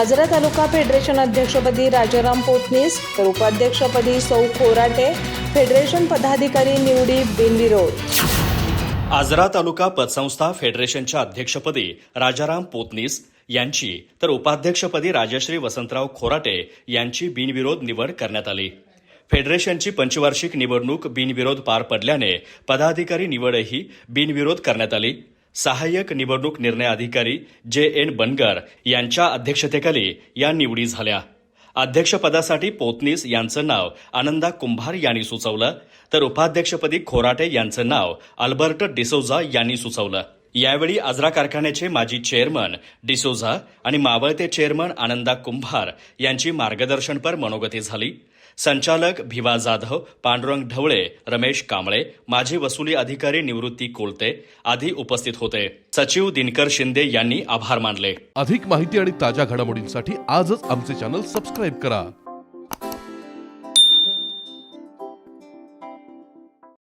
आजरा तालुका federation अध्यक्षपदी राजाराम पोतनीस तर उपाध्यक्षपदी सौ खोराटे फेडरेशन पदाधिकारी निवडी बिनविरोध. आजरा तालुका पतसंस्था फेडरेशनच्या अध्यक्षपदी राजाराम पोतनीस यांची तर उपाध्यक्षपदी राजश्री वसंतराव खोराटे यांची बिनविरोध निवड करण्यात आली. फेडरेशनची पंचवार्षिक निवडणूक बिनविरोध पार पडल्याने पदाधिकारी निवडही बिनविरोध करण्यात आली. सहाय्यक निवडणूक निर्णय अधिकारी जे एन बनगर यांच्या अध्यक्षतेखाली या निवडी झाल्या. अध्यक्षपदासाठी पोतनीस यांचं नाव आनंदा कुंभार यांनी सुचवलं तर उपाध्यक्षपदी खोराटे यांचं नाव अल्बर्ट डिसोजा यांनी सुचवलं. यावेळी आजरा कारखान्याचे माजी चेअरमन डिसोझा आणि मावळते चेअरमन आनंदा कुंभार यांची मार्गदर्शनपर मनोगती झाली. संचालक भिवा जाधव पांडुरंग ढवळे रमेश कांबळे माजी वसुली अधिकारी निवृत्ती कोलते आदी उपस्थित होते. सचिव दिनकर शिंदे यांनी आभार मानले. अधिक माहिती आणि ताज्या घडामोडींसाठी आजच आमचे चॅनल सबस्क्राईब करा.